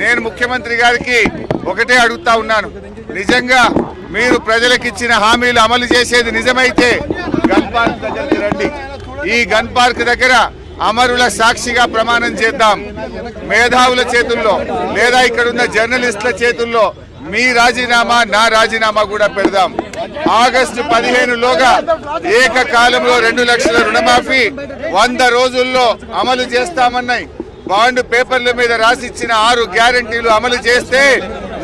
నేను ముఖ్యమంత్రి గారికి ఒకటే అడుగుతా ఉన్నాను. నిజంగా మీరు ప్రజలకు ఇచ్చిన హామీలు అమలు చేసేది నిజమైతే గన్ పార్క్ దగ్గరికి రండి. ఈ గన్ పార్క్ దగ్గర అమరుల సాక్షిగా ప్రమాణం చేద్దాం. మేధావుల చేతుల్లో లేదా ఇక్కడ ఉన్న జర్నలిస్టుల చేతుల్లో మీ రాజీనామా నా రాజీనామా కూడా పెడదాం. ఆగస్టు పదిహేనులోగా ఏకకాలంలో రెండు లక్షల రుణమాఫీ వంద రోజుల్లో అమలు చేస్తామన్నాయి. బాండ్ పేపర్ల మీద రాసిచ్చిన ఆరు గ్యారంటీలు అమలు చేస్తే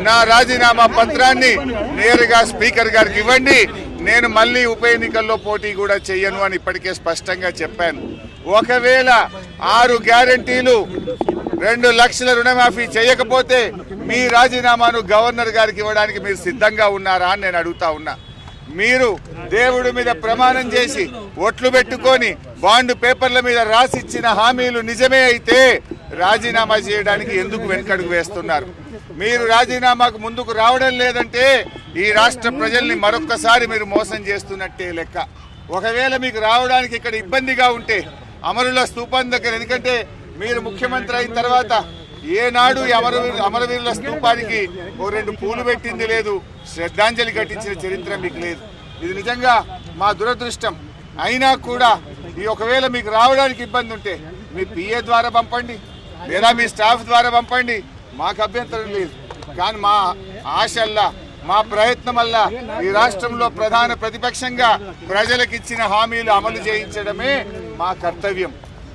నా రాజీనామా పత్రాన్ని నేరుగా స్పీకర్ గారికి ఇవ్వండి. నేను మళ్ళీ ఉప ఎన్నికల్లో పోటీ కూడా చెయ్యను అని ఇప్పటికే స్పష్టంగా చెప్పాను. ఒకవేళ ఆరు గ్యారంటీలు రెండు లక్షల రుణమాఫీ చేయకపోతే మీ రాజీనామాను గవర్నర్ గారికి ఇవ్వడానికి మీరు సిద్ధంగా ఉన్నారా అని నేను అడుగుతా ఉన్నా. మీరు దేవుడి మీద ప్రమాణం చేసి ఒట్లు పెట్టుకొని బాండ్ పేపర్ల మీద రాసిచ్చిన హామీలు నిజమే అయితే రాజీనామా చేయడానికి ఎందుకు వెనుకడుగు వేస్తున్నారు? మీరు రాజీనామాకు ముందుకు రావడం లేదంటే ఈ రాష్ట్ర ప్రజల్ని మరొక్కసారి మీరు మోసం చేస్తున్నట్టే లెక్క. ఒకవేళ మీకు రావడానికి ఇక్కడ ఇబ్బందిగా ఉంటే అమరుల స్థూపం దగ్గర ఎందుకంటే మీరు ముఖ్యమంత్రి అయిన తర్వాత ఏనాడు అమర అమరవీరు అమరవీరుల స్తూపానికి ఓ రెండు పూలు పెట్టింది లేదు. శ్రద్ధాంజలి ఘటించిన చరిత్ర మీకు లేదు. ఇది నిజంగా మా దురదృష్టం. అయినా కూడా ఈ ఒకవేళ మీకు రావడానికి ఇబ్బంది ఉంటే మీ పిఏ ద్వారా పంపండి లేదా మీ స్టాఫ్ ద్వారా పంపండి. మాకు అభ్యంతరం లేదు. కానీ మా ఆశల్లా మా ప్రయత్నం వల్ల ఈ రాష్ట్రంలో ప్రధాన ప్రతిపక్షంగా ప్రజలకు ఇచ్చిన హామీలు అమలు చేయించడమే మా కర్తవ్యం.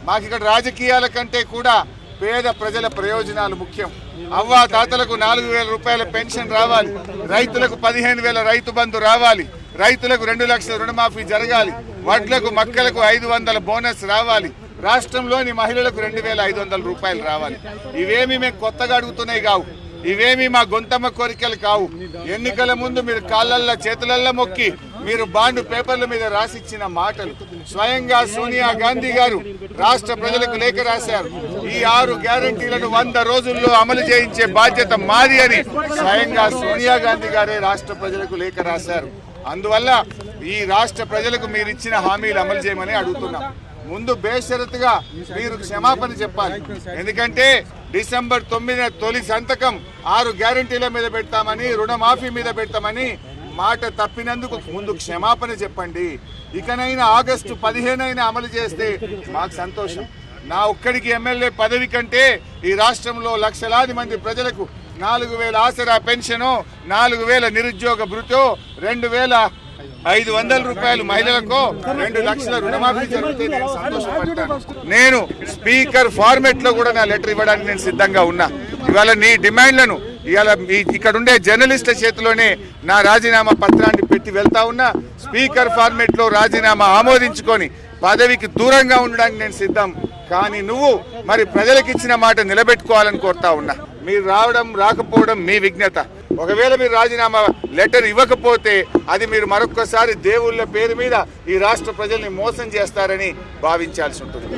మాకు ఇక్కడ రాజకీయాల కంటే కూడా పేద ప్రజల ప్రయోజనాలు ముఖ్యం. అవ్వా తాతలకు నాలుగు వేల రూపాయల పెన్షన్ రావాలి. రైతులకు పదిహేను వేల రైతు బంధు రావాలి. రైతులకు రెండు లక్షల రుణమాఫీ జరగాలి. వడ్లకు మక్కలకు ఐదు వందల బోనస్ రావాలి. రాష్ట్రంలోని మహిళలకు రెండు వేల ఐదు వందల రూపాయలు రావాలి. ఇవేమి మేము కొత్తగా అడుగుతున్నాయి కావు. ఇవేమి మా గొంతమ్మ కోరికలు కావు. ఎన్నికల ముందు మీరు కాళ్ళల్లో చేతులల్లో మొక్కి మీరు బాండ్ పేపర్ల మీద రాసిచ్చిన మాటలు స్వయంగా సోనియా గాంధీ గారు రాష్ట్ర ప్రజలకు లేఖ రాశారు. ఈ ఆరు గ్యారంటీలను వంద రోజుల్లో అమలు చేయించే బాధ్యత మాది అని స్వయంగా సోనియా గాంధీ గారే రాష్ట్ర ప్రజలకు లేఖ రాశారు. అందువల్ల ఈ రాష్ట్ర ప్రజలకు మీరు ఇచ్చిన హామీలు అమలు చేయమని అడుగుతున్నాం. ముందు బేషరతుగా మీరు క్షమాపణ చెప్పాలి. ఎందుకంటే డిసెంబర్ తొమ్మిదిన తొలి సంతకం ఆరు గ్యారంటీల మీద పెడతామని రుణమాఫీ మీద పెడతామని మాట తప్పినందుకు ముందు క్షమాపణ చెప్పండి. ఇకనైనా ఆగస్టు పదిహేనైనా అమలు చేస్తే మాకు సంతోషం. నా ఒక్కడికి ఎమ్మెల్యే పదవి కంటే ఈ రాష్ట్రంలో లక్షలాది మంది ప్రజలకు నాలుగు వేల ఆసరా పెన్షను నాలుగు వేల నిరుద్యోగ భృతో రెండు వేల ఐదు వందల రూపాయలు మహిళలకు రెండు లక్షల రుణమాఫీ జరిగితే నేను సంతోషపడతాను. నేను స్పీకర్ ఫార్మెట్లో కూడా నా లెటర్ ఇవ్వడానికి నేను సిద్ధంగా ఉన్నా. ఇవాళ నీ డిమాండ్లను ఇవాళ ఇక్కడ ఉండే జర్నలిస్టుల చేతిలోనే నా రాజీనామా పత్రాన్ని పెట్టి వెళ్తా ఉన్నా స్పీకర్ ఫార్మెట్లో రాజీనామా ఆమోదించుకొని పదవికి దూరంగా ఉండడానికి నేను సిద్ధం. కానీ నువ్వు మరి ప్రజలకు ఇచ్చిన మాట నిలబెట్టుకోవాలని కోరుతా ఉన్నా. మీరు రావడం రాకపోవడం మీ విజ్ఞత. ఒకవేళ మీరు రాజీనామా లెటర్ ఇవ్వకపోతే అది మీరు మరొక్కసారి దేవుళ్ళ పేరు మీద ఈ రాష్ట్ర ప్రజల్ని మోసం చేస్తారని భావించాల్సి ఉంటుంది.